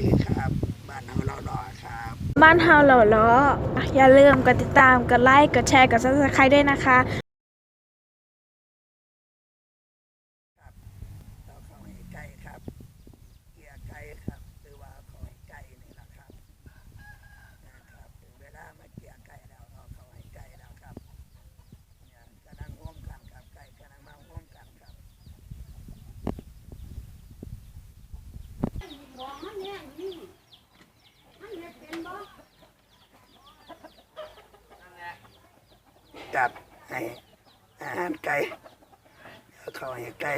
ดีครับ บ้านเฮาเหล่อครับ บ้านเฮาเหล่าล้ออย่าลืมกดติดตาม กดไลค์ กดแชร์ กดซับสไครต์ด้วยนะคะ จัดให้อาหารไก่เอข้าให้ไก่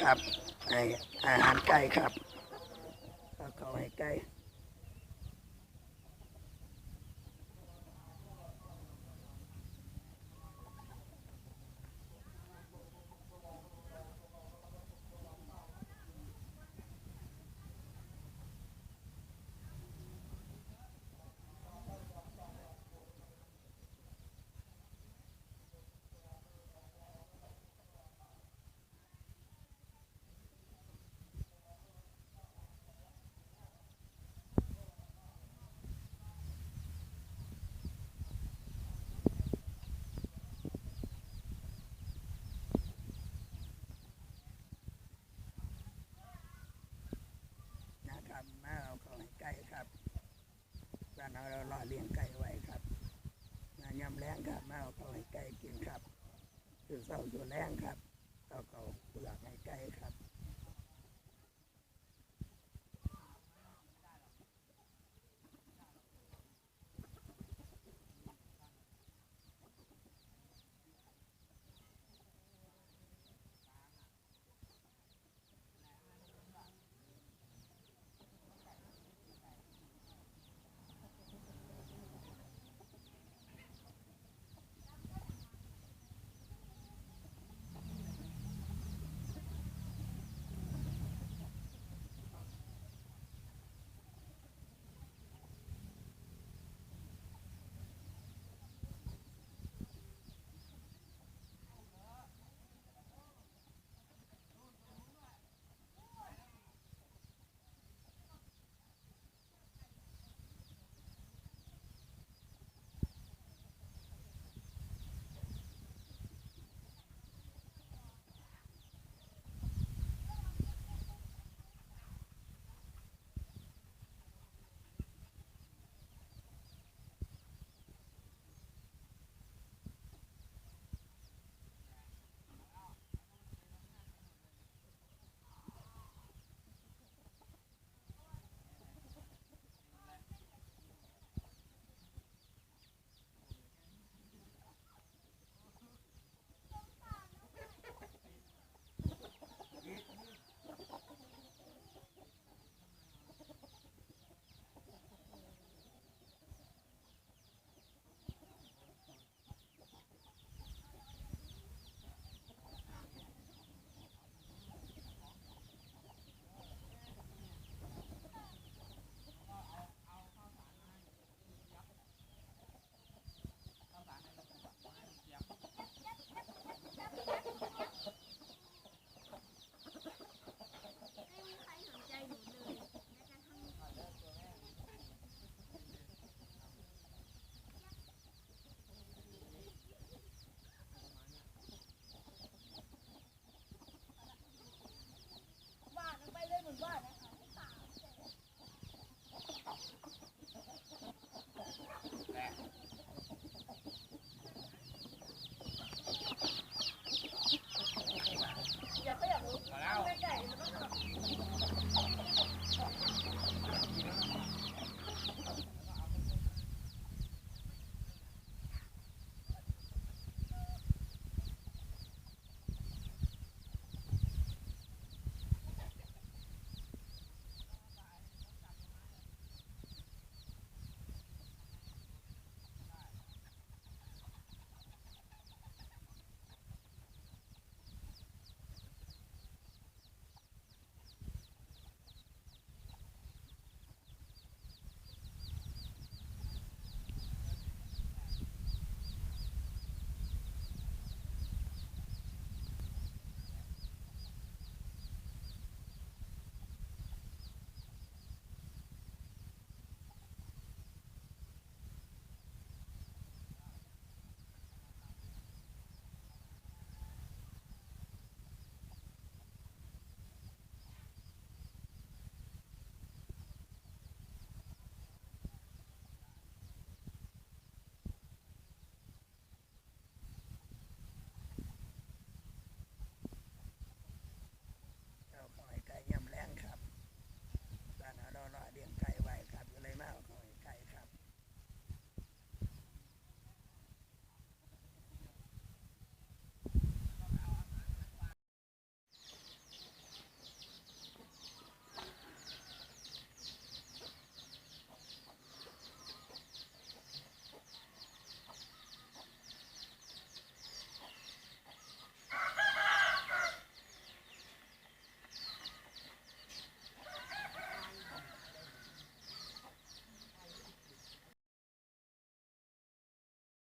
ครับอาหารไก่ครับเข้าให้ไก่ินครับคือนเร้ายู่แรงครับ